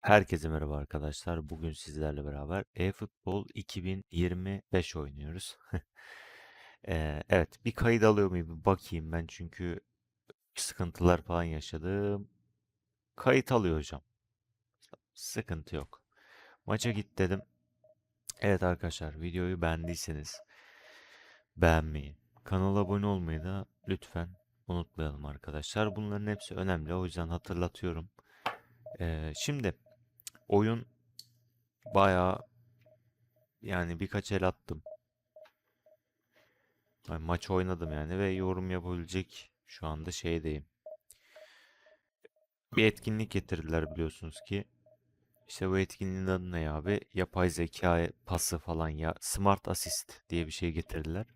Herkese merhaba arkadaşlar. Bugün sizlerle beraber eFootball 2025 oynuyoruz. Eee, evet, bir kayıt alıyor muyum bir bakayım ben çünkü sıkıntılar falan yaşadım. Kayıt alıyor hocam. Sıkıntı yok. Maça git dedim. Evet arkadaşlar, videoyu beğendiyseniz beğenmeyi, kanala abone olmayı da lütfen unutmayalım arkadaşlar. Bunların hepsi önemli. O yüzden hatırlatıyorum. Eee, şimdi oyun bayağı yani birkaç el attım. Yani maç oynadım yani ve yorum yapabilecek şu anda şeydeyim. Bir etkinlik getirdiler biliyorsunuz ki. İşte bu etkinliğin adı ne abi? Yapay zeka pası falan ya. Smart Assist diye bir şey getirdiler.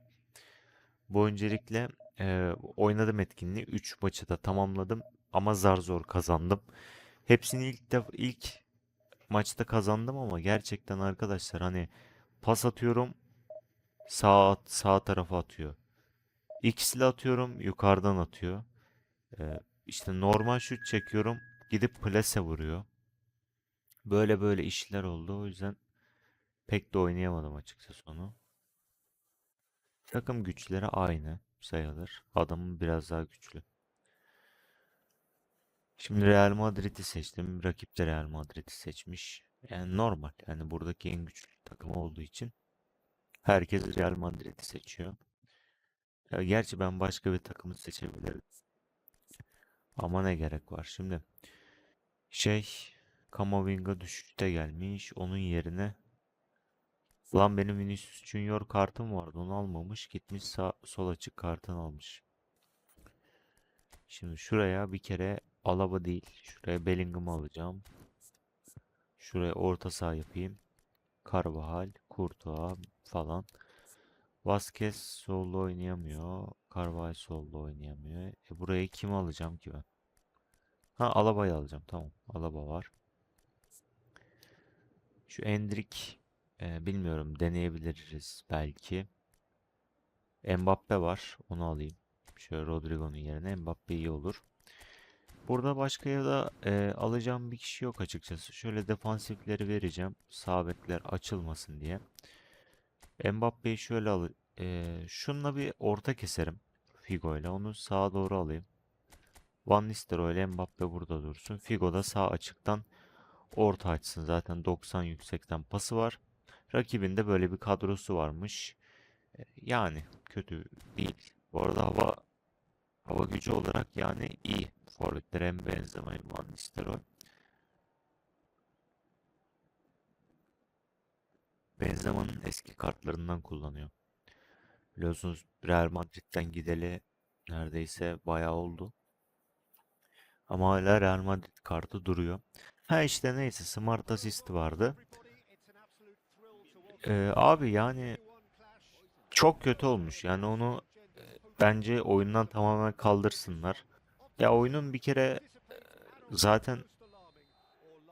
Bu öncelikle e, oynadım etkinliği. 3 maçı da tamamladım ama zar zor kazandım. Hepsini ilk def ilk maçta kazandım ama gerçekten arkadaşlar hani pas atıyorum sağ sağ tarafa atıyor. İkisini atıyorum yukarıdan atıyor. Ee, işte normal şut çekiyorum gidip plase vuruyor. Böyle böyle işler oldu o yüzden pek de oynayamadım açıkçası onu. Takım güçleri aynı sayılır. Adamın biraz daha güçlü. Şimdi Real Madrid'i seçtim. Rakip de Real Madrid'i seçmiş. Yani normal. Yani buradaki en güçlü takım olduğu için herkes Real Madrid'i seçiyor. Ya gerçi ben başka bir takımı seçebilirim. Ama ne gerek var şimdi. Şey Kamavinga düşüşte gelmiş. Onun yerine Lan benim Vinicius Junior kartım vardı. Onu almamış. Gitmiş sağ, sol açık kartını almış. Şimdi şuraya bir kere Alaba değil. Şuraya Bellingham'ı alacağım. Şuraya orta saha yapayım. Carvajal, Courtois falan. Vasquez solda oynayamıyor. Carvajal solda oynayamıyor. E buraya kim alacağım ki ben? Ha Alaba'yı alacağım. Tamam. Alaba var. Şu Endrick e, bilmiyorum deneyebiliriz belki. Mbappe var. Onu alayım. Şöyle Rodrigo'nun yerine Mbappe iyi olur. Burada başka da e, alacağım bir kişi yok açıkçası. Şöyle defansifleri vereceğim. Sağ bekler açılmasın diye. Mbappe'yi şöyle al. E, şununla bir orta keserim. Figo ile. Onu sağa doğru alayım. Van Nistelrooy ile Mbappe burada dursun. Figo da sağ açıktan orta açsın. Zaten 90 yüksekten pası var. Rakibinde böyle bir kadrosu varmış. Yani kötü değil. Bu arada hava hava gücü olarak yani iyi. Forvetler hem Benzema hem Van Nistelrooy. Benzema'nın eski kartlarından kullanıyor. Biliyorsunuz Real Madrid'den gideli neredeyse bayağı oldu. Ama hala Real Madrid kartı duruyor. Ha işte neyse Smart Assist vardı. Ee, abi yani çok kötü olmuş. Yani onu e, bence oyundan tamamen kaldırsınlar. Ya oyunun bir kere e, zaten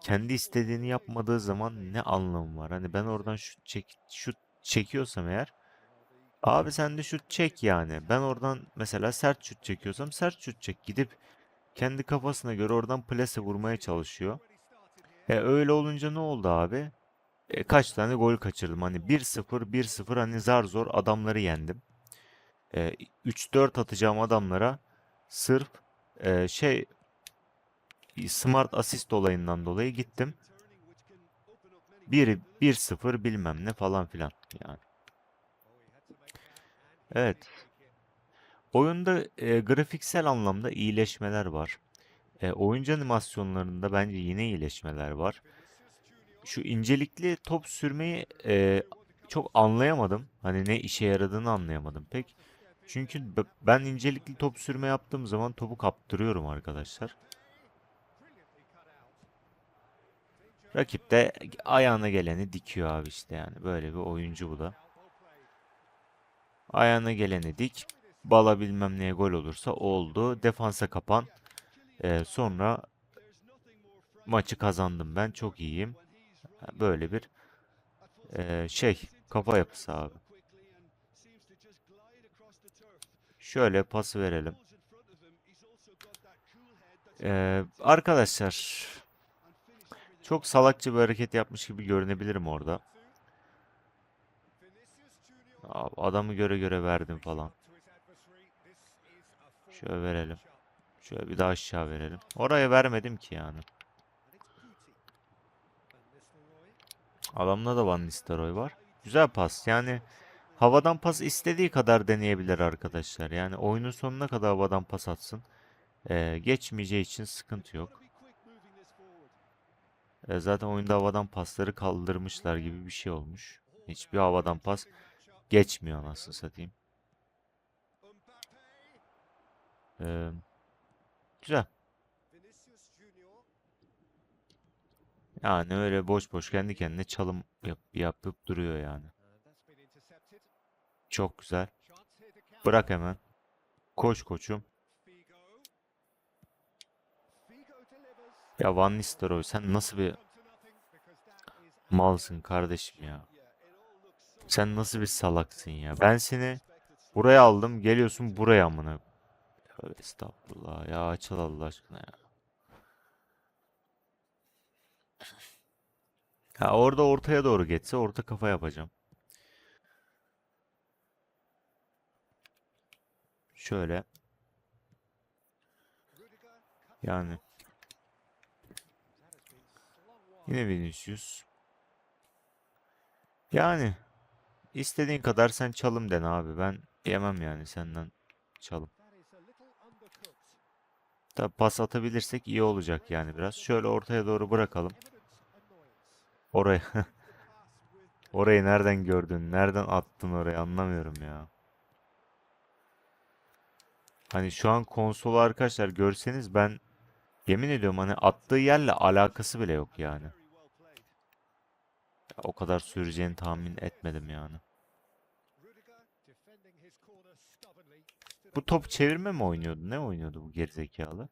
kendi istediğini yapmadığı zaman ne anlamı var? Hani ben oradan şut çek şut çekiyorsam eğer abi sen de şut çek yani. Ben oradan mesela sert şut çekiyorsam sert şut çek. Gidip kendi kafasına göre oradan plase vurmaya çalışıyor. E öyle olunca ne oldu abi? E, kaç tane gol kaçırdım? Hani 1-0 1-0 hani zar zor adamları yendim. E, 3-4 atacağım adamlara sırf e, şey smart asist olayından dolayı gittim. 1 1-0 bilmem ne falan filan yani. Evet. Oyunda e, grafiksel anlamda iyileşmeler var. E, oyuncu animasyonlarında bence yine iyileşmeler var. Şu incelikli top sürmeyi e, çok anlayamadım. Hani ne işe yaradığını anlayamadım pek. Çünkü ben incelikli top sürme yaptığım zaman topu kaptırıyorum arkadaşlar. Rakip de ayağına geleni dikiyor abi işte yani. Böyle bir oyuncu bu da. Ayağına geleni dik. Bala bilmem neye gol olursa oldu. Defansa kapan. Ee, sonra maçı kazandım ben. Çok iyiyim. Böyle bir e, şey kafa yapısı abi. Şöyle pas verelim. Ee, arkadaşlar Çok salakça bir hareket yapmış gibi görünebilirim orada. Adamı göre göre verdim falan. Şöyle verelim. Şöyle bir daha aşağı verelim. Oraya vermedim ki yani. Adamda da Van Nistelrooy var. Güzel pas. Yani havadan pas istediği kadar deneyebilir arkadaşlar. Yani oyunun sonuna kadar havadan pas atsın. Ee, geçmeyeceği için sıkıntı yok. Ee, zaten oyunda havadan pasları kaldırmışlar gibi bir şey olmuş. Hiçbir havadan pas geçmiyor anasını satayım. Ee, güzel. Yani öyle boş boş kendi kendine çalım yap- yapıp duruyor yani. Çok güzel. Bırak hemen. Koş koçum. Ya Van Nistelrooy sen nasıl bir malsın kardeşim ya. Sen nasıl bir salaksın ya. Ben seni buraya aldım. Geliyorsun buraya amına. Estağfurullah ya açıl Allah aşkına ya. Ha orada ortaya doğru geçse orta kafa yapacağım. Şöyle. Yani. Yine Vinicius. Yani. istediğin kadar sen çalım den abi. Ben yemem yani senden çalım. Tabi pas atabilirsek iyi olacak yani biraz. Şöyle ortaya doğru bırakalım. Oraya. Orayı nereden gördün? Nereden attın orayı anlamıyorum ya. Hani şu an konsolu arkadaşlar görseniz ben yemin ediyorum hani attığı yerle alakası bile yok yani. O kadar süreceğini tahmin etmedim yani. Bu top çevirme mi oynuyordu? Ne oynuyordu bu gerizekalı?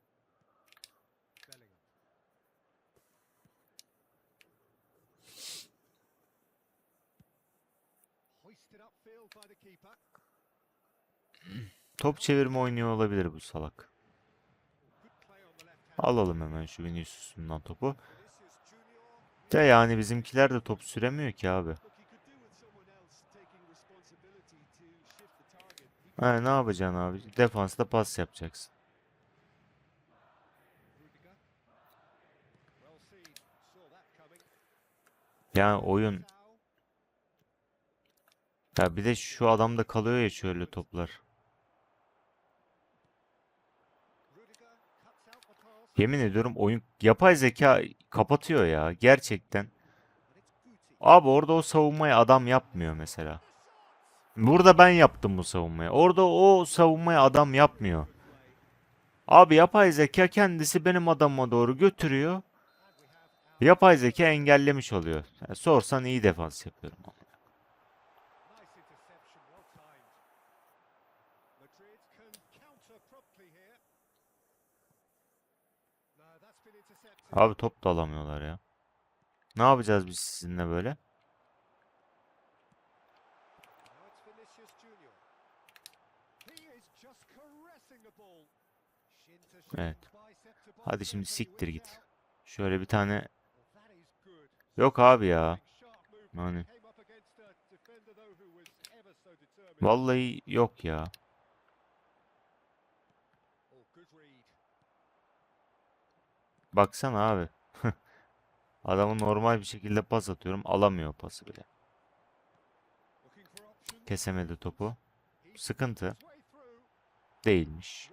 Top çevirme oynuyor olabilir bu salak. Alalım hemen şu Vinicius'undan topu. De yani bizimkiler de top süremiyor ki abi. Ha, ne yapacaksın abi? Defansta pas yapacaksın. Yani oyun ya bir de şu adamda kalıyor ya şöyle toplar. Yemin ediyorum oyun yapay zeka kapatıyor ya gerçekten. Abi orada o savunmayı adam yapmıyor mesela. Burada ben yaptım bu savunmayı. Orada o savunmayı adam yapmıyor. Abi yapay zeka kendisi benim adamıma doğru götürüyor. Yapay zeka engellemiş oluyor. Yani sorsan iyi defans yapıyorum. Abi top da alamıyorlar ya. Ne yapacağız biz sizinle böyle? Evet. Hadi şimdi siktir git. Şöyle bir tane Yok abi ya. Yani vallahi yok ya. Baksana abi. Adamı normal bir şekilde pas atıyorum. Alamıyor pası bile. Kesemedi topu. Sıkıntı. Değilmiş.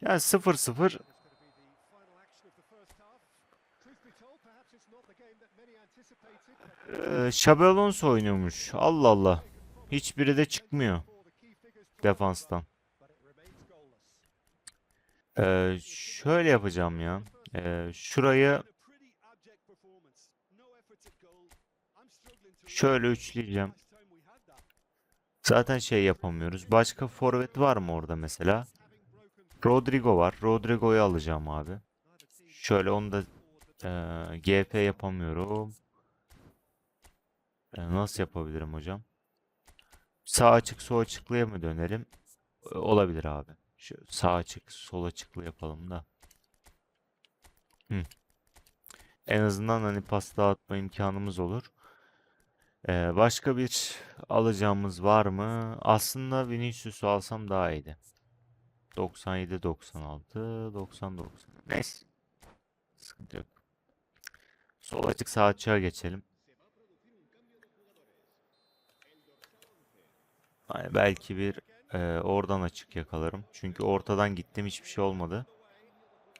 Yani 0-0 Ee, Xabi oynuyormuş. Allah Allah. Hiçbiri de çıkmıyor defanstan. Ee, şöyle yapacağım ya. Ee, şurayı şöyle üçleyeceğim. Zaten şey yapamıyoruz. Başka forvet var mı orada mesela? Rodrigo var. Rodrigo'yu alacağım abi. Şöyle onu da e, GP yapamıyorum. E, nasıl yapabilirim hocam? Sağ açık sol açıklıya mı dönelim? E, olabilir abi. Şu sağ açık sol açıklı yapalım da. Hı. En azından hani pas dağıtma imkanımız olur. Ee, başka bir alacağımız var mı? Aslında Vinicius'u alsam daha iyiydi. 97, 96, 90, 90. Neyse. Sıkıntı yok. Sol açık sağ açığa geçelim. Belki bir e, oradan açık yakalarım. Çünkü ortadan gittim hiçbir şey olmadı.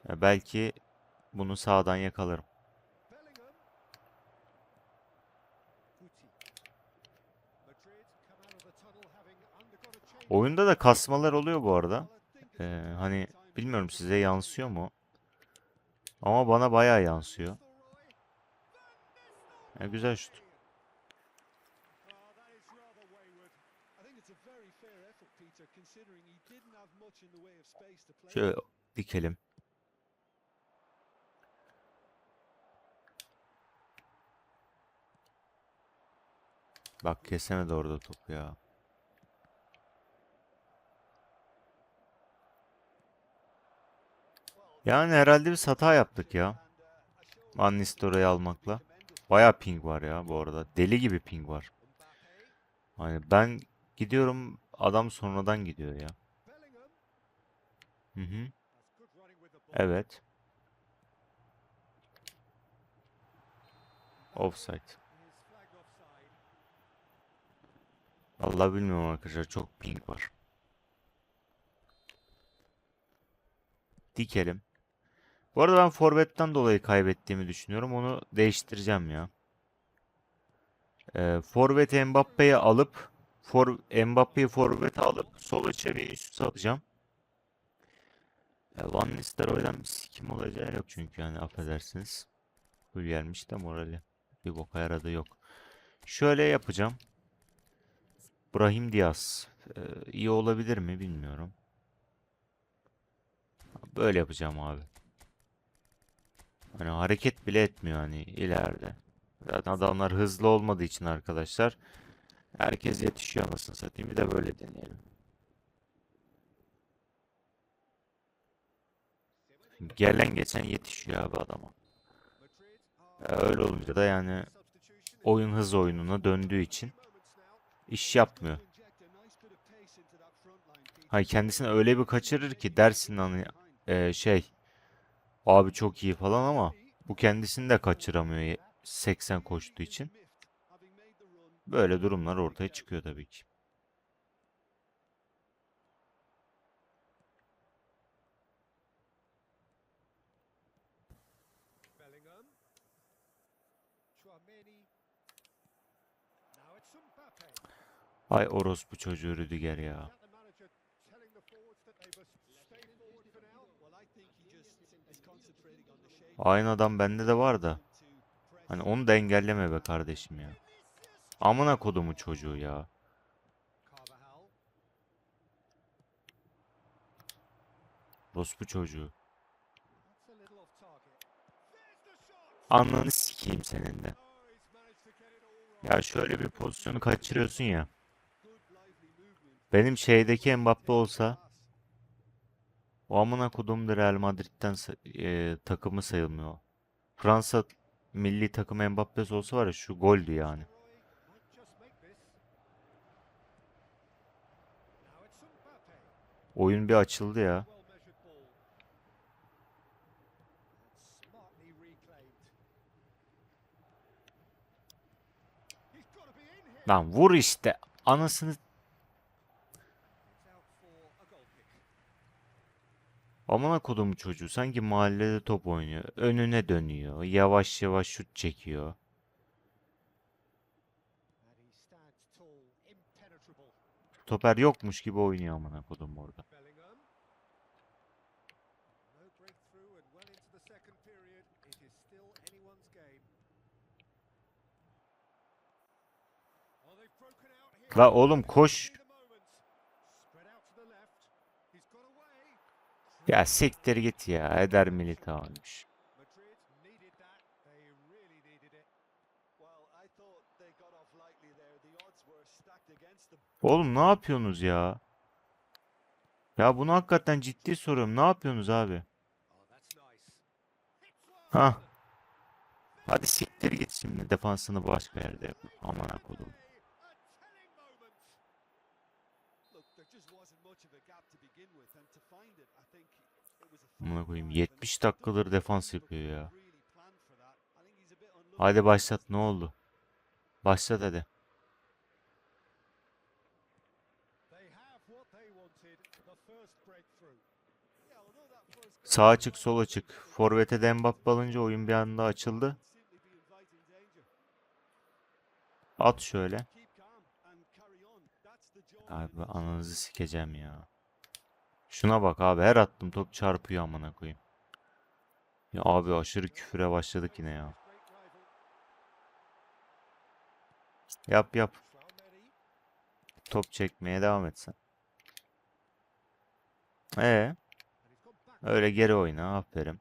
E, belki bunu sağdan yakalarım. Oyunda da kasmalar oluyor bu arada. Ee, hani bilmiyorum size yansıyor mu? Ama bana bayağı yansıyor. E, güzel şut. Şöyle dikelim. Bak kesemedi orada topu ya. Yani herhalde bir hata yaptık ya. Van almakla. Bayağı ping var ya bu arada. Deli gibi ping var. Hani ben gidiyorum adam sonradan gidiyor ya. Hı hı. Evet. Offside. Vallahi bilmiyorum arkadaşlar çok ping var. Dikelim. Bu arada ben forvetten dolayı kaybettiğimi düşünüyorum. Onu değiştireceğim ya. Ee, forvet Mbappe'yi alıp for, Mbappe'yi forvete alıp sol içe Vinicius'u atacağım. Ya Van Nistelrooy'dan bir sikim olacağı yok çünkü yani affedersiniz. Full gelmiş de morali. Bir boka yaradığı yok. Şöyle yapacağım. Brahim Diaz. Ee, iyi olabilir mi bilmiyorum. Böyle yapacağım abi. Hani hareket bile etmiyor hani ileride. Zaten adamlar hızlı olmadığı için arkadaşlar. Herkes yetişiyor anasını satayım. Bir de böyle deneyelim. Gelen geçen yetişiyor abi adama. Ya öyle olunca da yani oyun hız oyununa döndüğü için iş yapmıyor. Hay kendisini öyle bir kaçırır ki dersin hani e, şey abi çok iyi falan ama bu kendisini de kaçıramıyor ye- 80 koştuğu için. Böyle durumlar ortaya çıkıyor tabii ki. Bellingham. Chouameni. Now it's Mbappe. Ay orospu çocuğu Rüdiger ya. Aynı adam bende de var da. Hani onu da engelleme be kardeşim ya. Amına kodumu çocuğu ya. Orospu çocuğu. That's a little off target. There's the shot. Ananı sikeyim senin de. Ya şöyle bir pozisyonu kaçırıyorsun ya. Benim şeydeki Mbappe olsa o amına kodum da Real Madrid'den e, takımı sayılmıyor. Fransa milli takımı Mbappe'si olsa var ya şu goldü yani. Oyun bir açıldı ya. Lan vur işte. Anasını amına kodumu çocuğu sanki mahallede top oynuyor. Önüne dönüyor. Yavaş yavaş şut çekiyor. Stoper yokmuş gibi oynuyor amına kodum orada. Bellingham. No breakthrough and well into the second period. It Oğlum ne yapıyorsunuz ya? Ya bunu hakikaten ciddi soruyorum. Ne yapıyorsunuz abi? Hah. Hadi siktir git şimdi defansını başka yerde yap. Aman kodum. Look, there just wasn't much of a gap to begin with, and to find it, I think it was a Amına fine koyayım find, 70 and dakikadır defans yapıyor ya. Hadi başlat ne oldu? Başlat hadi. Sağa çık sola çık. Forvet'e de Mbappe alınca oyun bir anda açıldı. At şöyle. Abi ananızı sikeceğim ya. Şuna bak abi her attım top çarpıyor amına koyayım. Ya abi aşırı küfüre başladık yine ya. Yap yap. Top çekmeye devam etsen. Ee, öyle geri oyna aferin.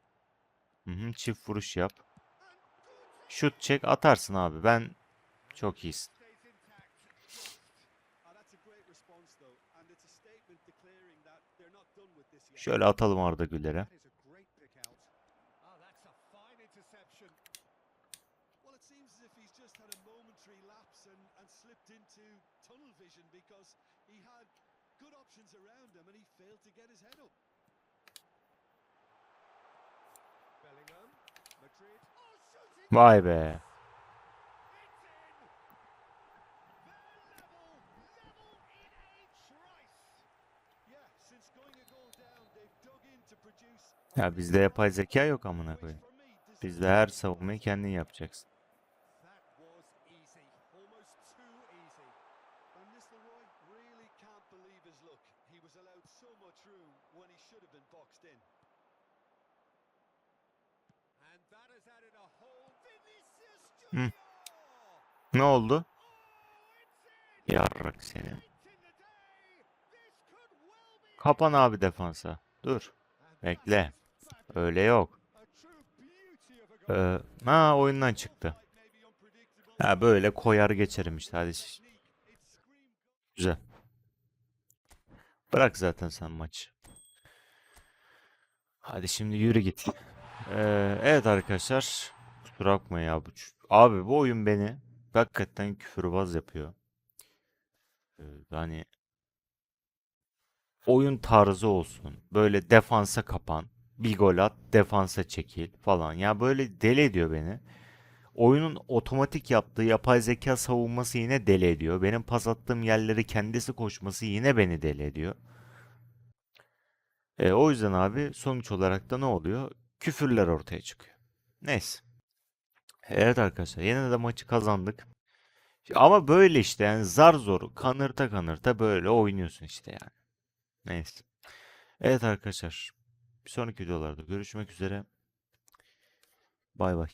Hı hı, çift vuruş yap. Şut çek atarsın abi. Ben çok iyisin. Stays intact. Ah, that's to produce. Ya bizde yapay zeka yok amına koyayım. Bizde her savunmayı kendin yapacaksın. Ne oldu? Yarrak seni. Kapan abi defansa. Dur. Bekle. Öyle yok. Ee, ha oyundan çıktı. Ha böyle koyar geçerim işte hadi. Güzel. Bırak zaten sen maçı. Hadi şimdi yürü git. Ee, evet arkadaşlar. Kusura bakma ya. Bu, abi bu oyun beni hakikaten küfürbaz yapıyor. Hani oyun tarzı olsun. Böyle defansa kapan. Bir gol at, defansa çekil falan. Ya böyle deli ediyor beni. Oyunun otomatik yaptığı yapay zeka savunması yine deli ediyor. Benim pas attığım yerleri kendisi koşması yine beni deli ediyor. E, o yüzden abi sonuç olarak da ne oluyor? Küfürler ortaya çıkıyor. Neyse. Evet arkadaşlar yine de maçı kazandık. Ama böyle işte yani zar zor kanırta kanırta böyle oynuyorsun işte yani. Neyse. Evet arkadaşlar. Bir sonraki videolarda görüşmek üzere. Bay bay.